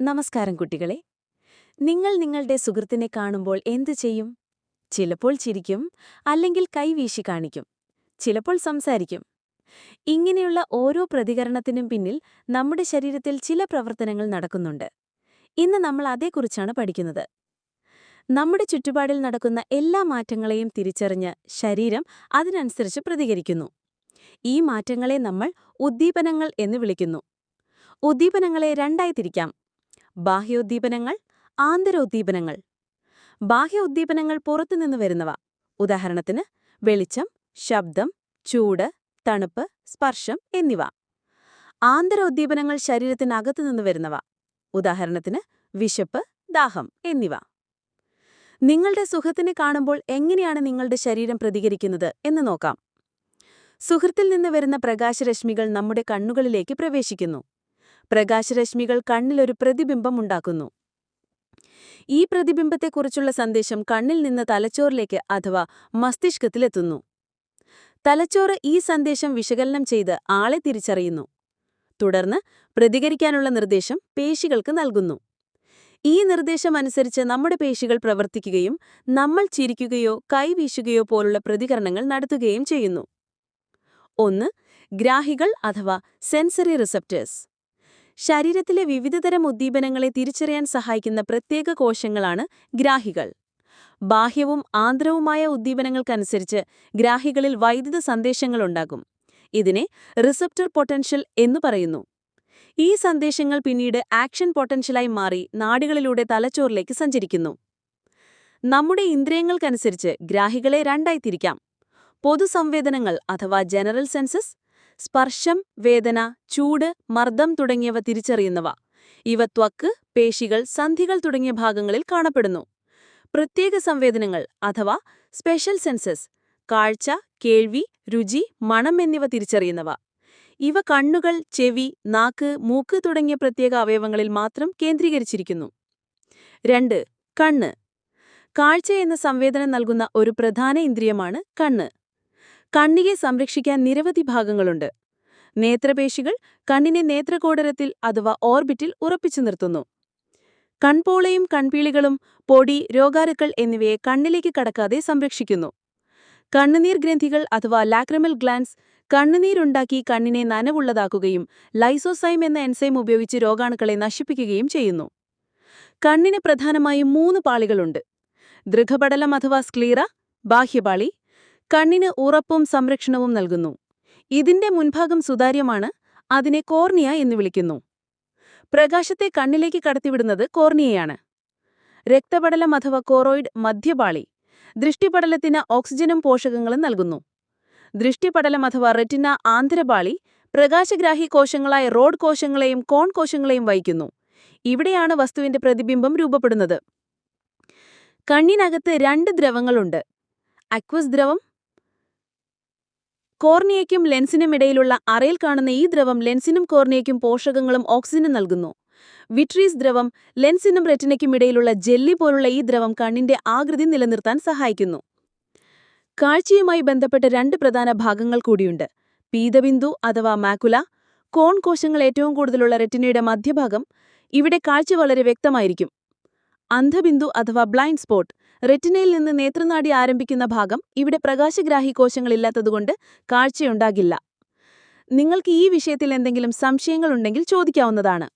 നമസ്കാരം കുട്ടികളെ. നിങ്ങൾ നിങ്ങളുടെ സുഹൃത്തിനെ കാണുമ്പോൾ എന്തു ചെയ്യും? ചിലപ്പോൾ ചിരിക്കും അല്ലെങ്കിൽ കൈവീശി കാണിക്കും. ചിലപ്പോൾ സംസാരിക്കും. ഇങ്ങനെയുള്ള ഓരോ പ്രതികരണത്തിനും പിന്നിൽ നമ്മുടെ ശരീരത്തിൽ ചില പ്രവർത്തനങ്ങൾ നടക്കുന്നുണ്ട്. ഇന്ന് നമ്മൾ അതേക്കുറിച്ചാണ് പഠിക്കുന്നത്. നമ്മുടെ ചുറ്റുപാടിൽ നടക്കുന്ന എല്ലാ മാറ്റങ്ങളെയും തിരിച്ചറിഞ്ഞ് ശരീരം അതിനനുസരിച്ച് പ്രതികരിക്കുന്നു. ഈ മാറ്റങ്ങളെ നമ്മൾ ഉദ്ദീപനങ്ങൾ എന്ന് വിളിക്കുന്നു. ഉദ്ദീപനങ്ങളെ രണ്ടായി തിരിക്കാം. ബാഹ്യോദ്ദീപനങ്ങൾ ആന്തരോദ്ദീപനങ്ങൾ. ബാഹ്യ ഉദ്ദീപനങ്ങൾ പുറത്തുനിന്ന് വരുന്നവ. ഉദാഹരണത്തിന് വെളിച്ചം ശബ്ദം ചൂട് തണുപ്പ് സ്പർശം എന്നിവ. ആന്തരോദ്ദീപനങ്ങൾ ശരീരത്തിനകത്തുനിന്ന് വരുന്നവ. ഉദാഹരണത്തിന് വിശപ്പ് ദാഹം എന്നിവ. നിങ്ങളുടെ സുഖത്തിനെ കാണുമ്പോൾ എങ്ങനെയാണ് നിങ്ങളുടെ ശരീരം പ്രതികരിക്കുന്നത് എന്ന് നോക്കാം. സുഹൃത്തിൽ നിന്ന് വരുന്ന പ്രകാശരശ്മികൾ നമ്മുടെ കണ്ണുകളിലേക്ക് പ്രവേശിക്കുന്നു. പ്രകാശരശ്മികൾ കണ്ണിലൊരു പ്രതിബിംബം ഉണ്ടാക്കുന്നു. ഈ പ്രതിബിംബത്തെക്കുറിച്ചുള്ള സന്ദേശം കണ്ണിൽ നിന്ന് തലച്ചോറിലേക്ക് അഥവാ മസ്തിഷ്കത്തിലെത്തുന്നു. തലച്ചോറ് ഈ സന്ദേശം വിശകലനം ചെയ്ത് ആളെ തിരിച്ചറിയുന്നു. തുടർന്ന് പ്രതികരിക്കാനുള്ള നിർദ്ദേശം പേശികൾക്ക് നൽകുന്നു. ഈ നിർദ്ദേശം അനുസരിച്ച് നമ്മുടെ പേശികൾ പ്രവർത്തിക്കുകയും നമ്മൾ ചിരിക്കുകയോ കൈവീശുകയോ പോലുള്ള പ്രതികരണങ്ങൾ നടത്തുകയും ചെയ്യുന്നു. ഒന്ന് ഗ്രാഹികൾ അഥവാ സെൻസറി റിസപ്റ്റേഴ്സ്. ശരീരത്തിലെ വിവിധതരം ഉദ്ദീപനങ്ങളെ തിരിച്ചറിയാൻ സഹായിക്കുന്ന പ്രത്യേക കോശങ്ങളാണ് ഗ്രാഹികൾ. ബാഹ്യവും ആന്തരവുമായ ഉദ്ദീപനങ്ങൾക്കനുസരിച്ച് ഗ്രാഹികളിൽ വൈദ്യുത സന്ദേശങ്ങളുണ്ടാകും ഇതിനെ റിസപ്റ്റർ പൊട്ടൻഷ്യൽ എന്നു പറയുന്നു. ഈ സന്ദേശങ്ങൾ പിന്നീട് ആക്ഷൻ പൊട്ടൻഷ്യലായി മാറി നാടുകളിലൂടെ തലച്ചോറിലേക്ക് സഞ്ചരിക്കുന്നു. നമ്മുടെ ഇന്ദ്രിയങ്ങൾക്കനുസരിച്ച് ഗ്രാഹികളെ രണ്ടായി തിരിക്കാം. പൊതുസംവേദനങ്ങൾ അഥവാ ജനറൽ സെൻസസ് സ്പർശം വേദന ചൂട് മർദ്ദം തുടങ്ങിയവ തിരിച്ചറിയുന്നവ. ഇവ ത്വക്ക് പേശികൾ സന്ധികൾ തുടങ്ങിയ ഭാഗങ്ങളിൽ കാണപ്പെടുന്നു. പ്രത്യേക സംവേദനങ്ങൾ അഥവാ സ്പെഷ്യൽ സെൻസസ് കാഴ്ച കേൾവി രുചി മണം എന്നിവ തിരിച്ചറിയുന്നവ. ഇവ കണ്ണുകൾ ചെവി നാക്ക് മൂക്ക് തുടങ്ങിയ പ്രത്യേക അവയവങ്ങളിൽ മാത്രം കേന്ദ്രീകരിച്ചിരിക്കുന്നു. രണ്ട് കണ്ണ്. കാഴ്ച എന്ന സംവേദനം നൽകുന്ന ഒരു പ്രധാന ഇന്ദ്രിയമാണ് കണ്ണ്. കണ്ണിയെ സംരക്ഷിക്കാൻ നിരവധി ഭാഗങ്ങളുണ്ട്. നേത്രപേശികൾ കണ്ണിനെ നേത്രകോടരത്തിൽ അഥവാ ഓർബിറ്റിൽ ഉറപ്പിച്ചു നിർത്തുന്നു. കൺപോളയും കൺപീളികളും പൊടി രോഗാരുക്കൾ എന്നിവയെ കണ്ണിലേക്ക് കടക്കാതെ സംരക്ഷിക്കുന്നു. കണ്ണുനീർ ഗ്രന്ഥികൾ അഥവാ ലാക്രമൽ ഗ്ലാൻസ് കണ്ണുനീരുണ്ടാക്കി കണ്ണിനെ നനവുള്ളതാക്കുകയും ലൈസോസൈം എന്ന എൻസൈം ഉപയോഗിച്ച് രോഗാണുക്കളെ നശിപ്പിക്കുകയും ചെയ്യുന്നു. കണ്ണിന് പ്രധാനമായും മൂന്ന് പാളികളുണ്ട്. ദൃഘപടലം അഥവാ സ്ക്ലീറ ബാഹ്യപാളി കണ്ണിന് ഉറപ്പും സംരക്ഷണവും നൽകുന്നു. ഇതിന്റെ മുൻഭാഗം സുതാര്യമാണ് അതിനെ കോർണിയ എന്ന് വിളിക്കുന്നു. പ്രകാശത്തെ കണ്ണിലേക്ക് കടത്തിവിടുന്നത് കോർണിയയാണ്. രക്തപടലം അഥവാ കോറോയിഡ് മധ്യപാളി ദൃഷ്ടിപടലത്തിന് ഓക്സിജനും പോഷകങ്ങളും നൽകുന്നു. ദൃഷ്ടിപടലം അഥവാ റെറ്റിന ആന്തരപാളി പ്രകാശഗ്രാഹി കോശങ്ങളായ റോഡ് കോശങ്ങളെയും കോൺ കോശങ്ങളെയും വഹിക്കുന്നു. ഇവിടെയാണ് വസ്തുവിന്റെ പ്രതിബിംബം രൂപപ്പെടുന്നത്. കണ്ണിനകത്ത് രണ്ട് ദ്രവങ്ങളുണ്ട്. അക്വസ് ദ്രവം കോർണിയയ്ക്കും ലെൻസിനും ഇടയിലുള്ള അറയിൽ കാണുന്ന ഈ ദ്രവം ലെൻസിനും കോർണിയയ്ക്കും പോഷകങ്ങളും ഓക്സിജനും നൽകുന്നു. വിട്രീസ് ദ്രവം ലെൻസിനും റെറ്റിനയ്ക്കും ഇടയിലുള്ള ജെല്ലി പോലുള്ള ഈ ദ്രവം കണ്ണിന്റെ ആകൃതി നിലനിർത്താൻ സഹായിക്കുന്നു. കാഴ്ചയുമായി ബന്ധപ്പെട്ട രണ്ട് പ്രധാന ഭാഗങ്ങൾ കൂടിയുണ്ട്. പീതബിന്ദു അഥവാ മാക്കുല കോൺ കോശങ്ങൾ ഏറ്റവും കൂടുതലുള്ള റെറ്റിനയുടെ മധ്യഭാഗം. ഇവിടെ കാഴ്ച വളരെ വ്യക്തമായിരിക്കും. അന്ധബിന്ദു അഥവാ ബ്ലൈൻഡ് സ്പോട്ട് റെറ്റിനയിൽ നിന്ന് നേത്രനാടി ആരംഭിക്കുന്ന ഭാഗം ഇവിടെ പ്രകാശഗ്രാഹി കോശങ്ങളില്ലാത്തതുകൊണ്ട് കാഴ്ചയുണ്ടാകില്ല. നിങ്ങൾക്ക് ഈ വിഷയത്തിൽ എന്തെങ്കിലും സംശയങ്ങളുണ്ടെങ്കിൽ ചോദിക്കാവുന്നതാണ്.